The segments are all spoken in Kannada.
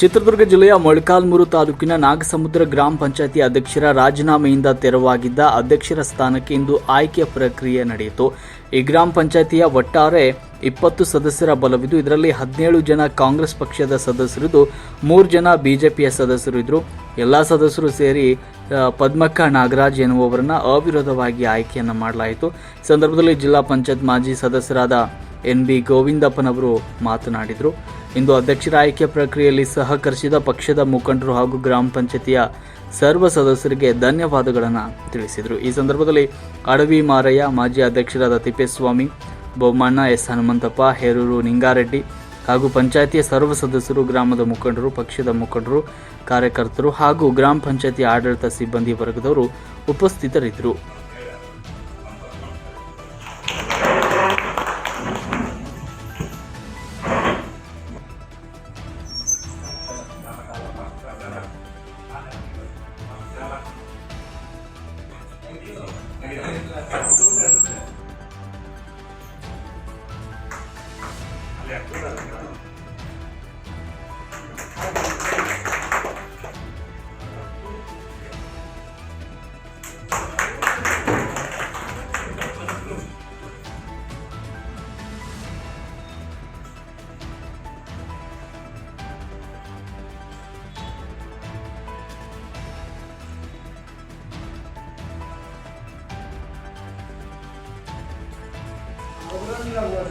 ಚಿತ್ರದುರ್ಗ ಜಿಲ್ಲೆಯ ಮೊಳಕಾಲ್ಮೂರು ತಾಲೂಕಿನ ನಾಗಸಮುದ್ರ ಗ್ರಾಮ ಪಂಚಾಯತಿ ಅಧ್ಯಕ್ಷರ ರಾಜೀನಾಮೆಯಿಂದ ತೆರವಾಗಿದ್ದ ಅಧ್ಯಕ್ಷರ ಸ್ಥಾನಕ್ಕೆ ಇಂದು ಆಯ್ಕೆ ಪ್ರಕ್ರಿಯೆ ನಡೆಯಿತು. ಈ ಗ್ರಾಮ ಪಂಚಾಯತಿಯ ಒಟ್ಟಾರೆ ಇಪ್ಪತ್ತು ಸದಸ್ಯರ ಬಲವಿದ್ದು, ಇದರಲ್ಲಿ ಹದಿನೇಳು ಜನ ಕಾಂಗ್ರೆಸ್ ಪಕ್ಷದ ಸದಸ್ಯರಿದ್ದು, ಮೂರು ಜನ ಬಿಜೆಪಿಯ ಸದಸ್ಯರು ಇದ್ದರು ಎಲ್ಲ ಸದಸ್ಯರು ಸೇರಿ ಪದ್ಮಕ್ಕ ನಾಗರಾಜ್ ಎನ್ನುವವರನ್ನ ಅವಿರೋಧವಾಗಿ ಆಯ್ಕೆಯನ್ನು ಮಾಡಲಾಯಿತು. ಸಂದರ್ಭದಲ್ಲಿ ಜಿಲ್ಲಾ ಪಂಚಾಯತ್ ಮಾಜಿ ಸದಸ್ಯರಾದ ಎನ್ ಬಿ ಗೋವಿಂದಪ್ಪನವರು ಮಾತನಾಡಿದರು. ಇಂದು ಅಧ್ಯಕ್ಷರ ಆಯ್ಕೆ ಪ್ರಕ್ರಿಯೆಯಲ್ಲಿ ಸಹಕರಿಸಿದ ಪಕ್ಷದ ಮುಖಂಡರು ಹಾಗೂ ಗ್ರಾಮ ಪಂಚಾಯತಿಯ ಸರ್ವ ಸದಸ್ಯರಿಗೆ ಧನ್ಯವಾದಗಳನ್ನು ತಿಳಿಸಿದರು. ಈ ಸಂದರ್ಭದಲ್ಲಿ ಅಡವಿ ಮಾರಯ್ಯ, ಮಾಜಿ ಅಧ್ಯಕ್ಷರಾದ ತಿಪ್ಪೇಸ್ವಾಮಿ, ಬೊಮ್ಮಣ್ಣ, ಎಸ್ ಹನುಮಂತಪ್ಪ, ಹೇರೂರು ನಿಂಗಾರೆಡ್ಡಿ ಹಾಗೂ ಪಂಚಾಯತಿಯ ಸರ್ವ ಸದಸ್ಯರು, ಗ್ರಾಮದ ಮುಖಂಡರು, ಪಕ್ಷದ ಮುಖಂಡರು, ಕಾರ್ಯಕರ್ತರು ಹಾಗೂ ಗ್ರಾಮ ಪಂಚಾಯತಿ ಆಡಳಿತ ಸಿಬ್ಬಂದಿ ವರ್ಗದವರು ಉಪಸ್ಥಿತರಿದ್ದರು. 僕らには言わ、ね。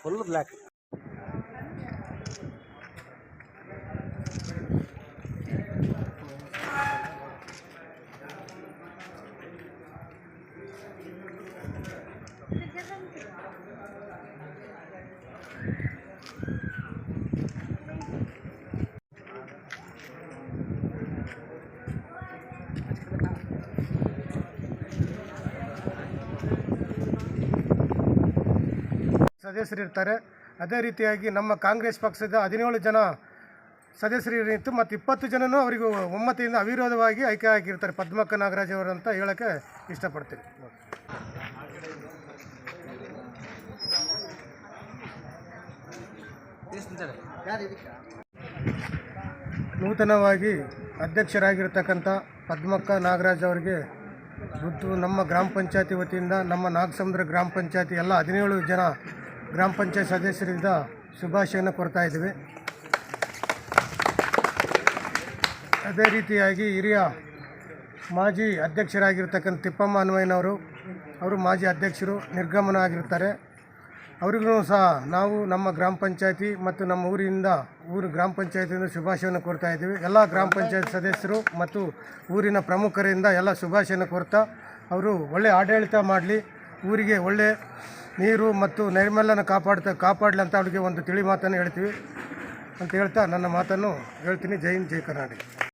ஃபுல்லு பிளாக் ಸದಸ್ಯರಿರ್ತಾರೆ ಅದೇ ರೀತಿಯಾಗಿ ನಮ್ಮ ಕಾಂಗ್ರೆಸ್ ಪಕ್ಷದ ಹದಿನೇಳು ಜನ ಸದಸ್ಯರಿತ್ತು ಮತ್ತು ಇಪ್ಪತ್ತು ಜನನೂ ಅವರಿಗೂ ಒಮ್ಮತದಿಂದ ಅವಿರೋಧವಾಗಿ ಆಯ್ಕೆ ಆಗಿರ್ತಾರೆ. ಪದ್ಮಕ್ಕ ನಾಗರಾಜ್ ಅವರು ಅಂತ ಹೇಳೋಕ್ಕೆ ಇಷ್ಟಪಡ್ತೀನಿ. ನೂತನವಾಗಿ ಅಧ್ಯಕ್ಷರಾಗಿರ್ತಕ್ಕಂಥ ಪದ್ಮಕ್ಕ ನಾಗರಾಜ್ ಅವರಿಗೆ ಮತ್ತು ನಮ್ಮ ಗ್ರಾಮ ಪಂಚಾಯತಿ ವತಿಯಿಂದ ನಮ್ಮ ನಾಗಸಮುದ್ರ ಗ್ರಾಮ ಪಂಚಾಯತಿ ಎಲ್ಲ ಹದಿನೇಳು ಜನ ಗ್ರಾಮ ಪಂಚಾಯತ್ ಸದಸ್ಯರಿಂದ ಶುಭಾಶಯನ ಕೊಡ್ತಾ ಇದ್ದೀವಿ. ಅದೇ ರೀತಿಯಾಗಿ ಹಿರಿಯ ಮಾಜಿ ಅಧ್ಯಕ್ಷರಾಗಿರ್ತಕ್ಕಂಥ ತಿಪ್ಪಮ್ಮ ಅನ್ವಯ್ಯನವರು ಅವರು ಮಾಜಿ ಅಧ್ಯಕ್ಷರು ನಿರ್ಗಮನ ಆಗಿರ್ತಾರೆ ಅವರಿಗೂ ಸಹ ನಾವು ನಮ್ಮ ಗ್ರಾಮ ಪಂಚಾಯತಿ ಮತ್ತು ನಮ್ಮ ಊರಿನಿಂದ ಊರು ಗ್ರಾಮ ಪಂಚಾಯತಿಯಿಂದ ಶುಭಾಶಯವನ್ನು ಕೊಡ್ತಾ ಇದ್ದೀವಿ. ಎಲ್ಲ ಗ್ರಾಮ ಪಂಚಾಯತ್ ಸದಸ್ಯರು ಮತ್ತು ಊರಿನ ಪ್ರಮುಖರಿಂದ ಎಲ್ಲ ಶುಭಾಶಯನ ಕೋರ್ತಾ ಅವರು ಒಳ್ಳೆಯ ಆಡಳಿತ ಮಾಡಲಿ, ಊರಿಗೆ ಒಳ್ಳೆ ನೀರು ಮತ್ತು ನೈರ್ಮಲ್ಯನ ಕಾಪಾಡ್ತಾ ಕಾಪಾಡಲಿ ಅಂತ ಅವರಿಗೆ ಒಂದು ತಿಳಿ ಮಾತನ್ನು ಹೇಳ್ತೀವಿ. ಅಂತ ಹೇಳ್ತಾ ನನ್ನ ಮಾತನ್ನು ಹೇಳ್ತೀನಿ. ಜೈ ಹಿಂದ್, ಜೈ ಕರ್ನಾಟಕ.